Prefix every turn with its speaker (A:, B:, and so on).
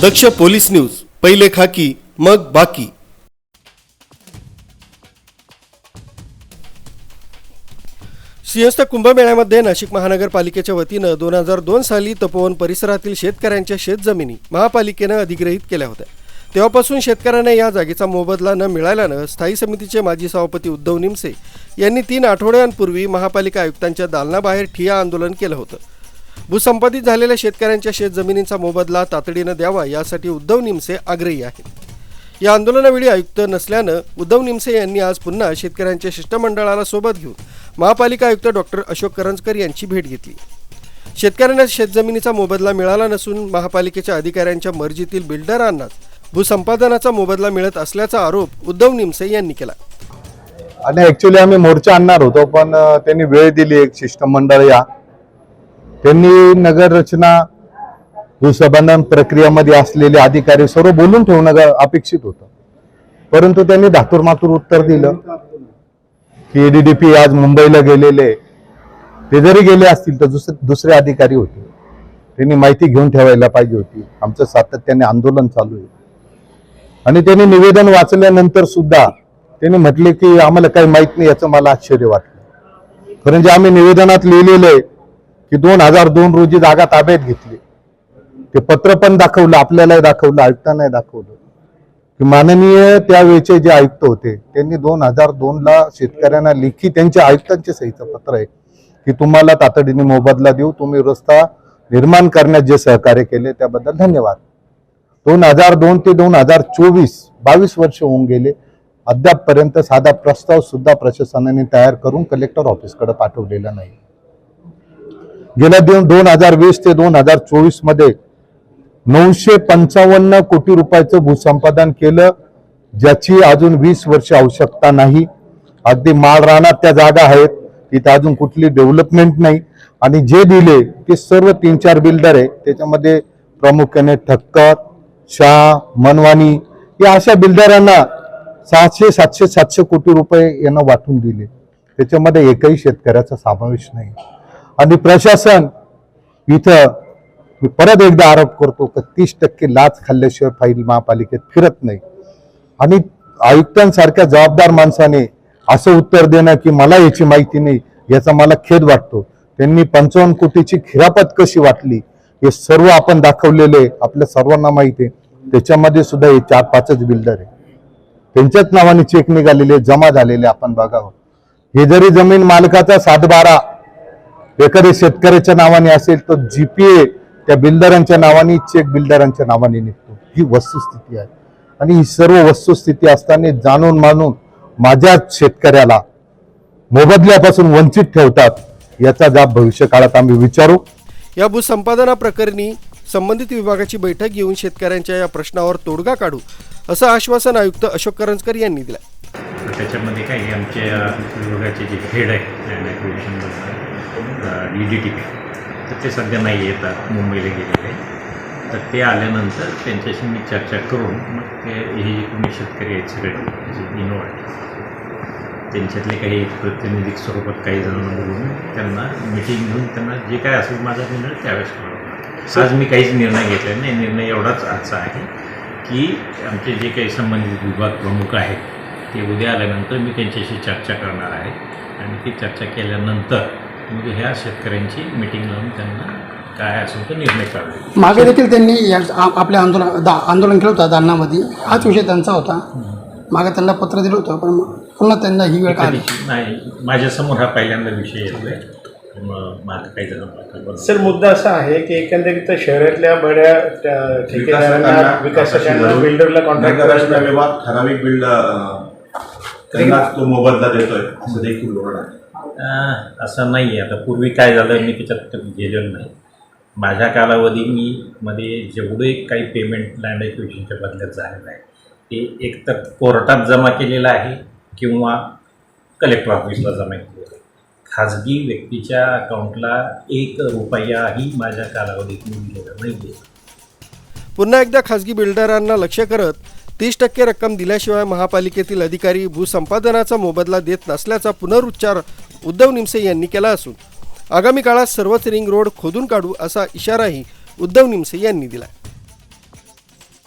A: दक्ष police news पहिले खाकी मग बाकी. सिंहस्थ कुंभमेळ्यामध्ये नाशिक महानगरपालिकेच्या वतीनं दोन हजार दोन साली तपोवन परिसरातील शेतकऱ्यांच्या शेतजमिनी महापालिकेनं अधिग्रहित केल्या होत्या. तेव्हापासून शेतकऱ्यांना या जागेचा मोबदला न मिळाल्यानं स्थायी समितीचे माजी सभापती उद्धव निमसे यांनी तीन आठवड्यांपूर्वी महापालिका आयुक्तांच्या दालनाबाहेर ठिया आंदोलन केलं होतं. भूसंपादित झालेल्या शेतकऱ्यांच्या शेतजमिनींचा मोबदला तातडीनं द्यावा यासाठी उद्धव निमसे आग्रही आहेत. या आंदोलनावेळी आयुक्त नसल्यानं उद्धव निमसे यांनी आज पुन्हा शेतकऱ्यांच्या शिष्टमंडळाला सोबत घेऊन महापालिका आयुक्त डॉक्टर अशोक करंजकर यांची भेट घेतली. शेतकऱ्यांना शेतजमिनीचा मोबदला मिळाला नसून महापालिकेच्या अधिकाऱ्यांच्या मर्जीतील बिल्डरांनाच भूसंपादनाचा मोबदला मिळत असल्याचा आरोप उद्धव निमसे यांनी केला.
B: आणि ऍक्च्युली आम्ही मोर्चा आणणार होतो पण त्यांनी वेळ दिली एक शिष्टमंडळ या. त्यांनी नगर रचना भूसंबंधन प्रक्रियामध्ये असलेले अधिकारी सर्व बोलून ठेवणं अपेक्षित होतं. परंतु त्यांनी धातूर मातूर उत्तर दिलं. की एडीडीपी आज मुंबईला गेलेले ते जरी गेले असतील तर दुसरे दुसरे अधिकारी होते. त्यांनी माहिती घेऊन ठेवायला पाहिजे होती. आमचं सातत्याने आंदोलन चालू आहे. आणि त्यांनी निवेदन वाचल्यानंतर सुद्धा त्यांनी म्हटले की आम्हाला काही माहीत नाही याचं मला आश्चर्य वाटलं. कारण जे म्हणजे आम्ही निवेदनात लिहिलेलं आहे की दोन हजार दोन रोजी जागा ताब्यात घेतली. ते पत्र पण दाखवलं आपल्यालाही दाखवलं आयुक्तांनाही दाखवलं. की माननीय त्यावेळेचे जे आयुक्त होते त्यांनी दोन हजार दोनला शेतकऱ्यांना लेखी त्यांच्या आयुक्तांचे सहीचं पत्र आहे की तुम्हाला तातडीने मोबदला देऊ तुम्ही रस्ता निर्माण करण्यात जे सहकार्य केले त्याबद्दल धन्यवाद. दोन हजार दोन ते दोन हजार चोवीस बावीस वर्ष होऊन गेले. अद्यापपर्यंत साधा प्रस्ताव सुद्धा प्रशासनाने तयार करून कलेक्टर ऑफिसकडे पाठवलेला नाही. गेल्या दोन दोन हजार वीस ते दोन हजार चोवीसमध्ये नऊशे पंचावन्न कोटी रुपयाचं भूसंपादन केलं ज्याची अजून वीस वर्ष आवश्यकता नाही. अगदी माळ रानात त्या जागा आहेत तिथे अजून कुठली डेव्हलपमेंट नाही. आणि जे दिले ते सर्व तीन चार बिल्डर आहे त्याच्यामध्ये प्रामुख्याने ठक्कर शाह मनवानी या अशा बिल्डरांना सहाशे सातशे सातशे कोटी रुपये यांना वाटून दिले. त्याच्यामध्ये एकही शेतकऱ्याचा समावेश नाही. आणि प्रशासन इथं मी परत एकदा आरोप करतो की तीस टक्के लाच खाल्ल्याशिवाय फाईल महापालिकेत फिरत नाही. आणि आयुक्तांसारख्या जबाबदार माणसाने असं उत्तर देणं की मला याची माहिती नाही याचा मला खेद वाटतो. त्यांनी पंचावन्न कोटीची खिरापत कशी वाटली हे सर्व आपण दाखवलेले आपल्या सर्वांना माहिती आहे. त्याच्यामध्ये सुद्धा हे चार पाचच बिल्डर आहे. त्यांच्याच नावाने चेक निघालेले जमा झालेले आपण बघावं हो. हे जरी जमीन मालकाचा सातबारा एखाद्या शेतकऱ्याच्या नावाने असेल तर जीपीए त्या बिल्डरांच्या नावाने चेक बिल्डरांच्या नावाने निघतो. ही वस्तुस्थिती आहे. आणि ही सर्व वस्तुस्थिती असताना जाणून मानून माझ्याच शेतकऱ्याला मोबदल्यापासून वंचित ठेवतात याचा जाब भविष्य काळात आम्ही विचारू.
A: या भूसंपादना प्रकरणी संबंधित विभागाची बैठक घेऊन शेतकऱ्यांच्या या प्रश्नावर तोडगा काढू असं आश्वासन आयुक्त अशोक करंजकर यांनी दिलं
C: त्याच्यामध्ये काही आमच्या विभागाचे जे हेड आहे ॲक्विजिशन डी टी तर ते सध्या नाही येतात मुंबईला गेलेले. तर ते आल्यानंतर त्यांच्याशी मी चर्चा करून मग ते हे जे तुम्ही शेतकरी आहेत सगळे जे इनोव्हाट त्यांच्यातले काही प्रतिनिधिक स्वरूपात काही जणांना बोलून त्यांना मिटिंग घेऊन त्यांना जे काय असेल माझा निर्णय त्यावेळेस कळवणार आज मी काहीच निर्णय घेतला नाही. निर्णय एवढाच आजचा आहे की आमचे जे काही संबंधित विभाग प्रमुख आहेत ते उद्या आल्यानंतर मी त्यांच्याशी चर्चा करणार आहे. आणि ती चर्चा केल्यानंतर मग ह्या शेतकऱ्यांची मिटिंग लावून त्यांना काय असेल तो निर्णय काढू
D: मागे देखील त्यांनी या आपल्या आंदोलन दा आंदोलन केलं होतं दालनामध्ये. हाच विषय त्यांचा होता. मागे त्यांना पत्र दिलं होतं पण मग पुन्हा त्यांना ही वेळ का आली
C: नाही माझ्यासमोर हा पहिल्यांदा विषय येतोय.
E: सर मुद्दा असा आहे की एकंदरीत शहरातल्या बड्या ठेकेदारांना विकासकांना बिल्डरला कॉन्ट्रॅक्ट
F: ठराविक बिल्ड त्यांनाच तो मोबदला देतोय असं देखील धोरण आहे.
C: अं, असं नाही आहे. आता पूर्वी काय झालं मी त्याच्यात गेलेलो नाही. माझ्या कालावधी मी मध्ये जेवढे काही पेमेंट लँड एक्विजिशनच्या बदल्यात झालेलं आहे. ते एकतर कोर्टात जमा केलेलं आहे किंवा कलेक्टर ऑफिसला जमा केलेलं आहे. खाजगी व्यक्तीच्या अकाउंटला एक रुपयाही माझ्या कालावधीत मी दिलेला नाही. आहे
A: पुन्हा एकदा खासगी बिल्डरांना लक्ष करत तीस टक्के रक्कम दिल्याशिवाय महापालिकेतील अधिकारी भूसंपादनाचा मोबदला देत नसल्याचा पुनरुच्चार उद्धव निमसे यांनी केला असून आगामी काळात सर्वच रिंग रोड खोदून काढू असा इशाराही उद्धव निमसे यांनी दिला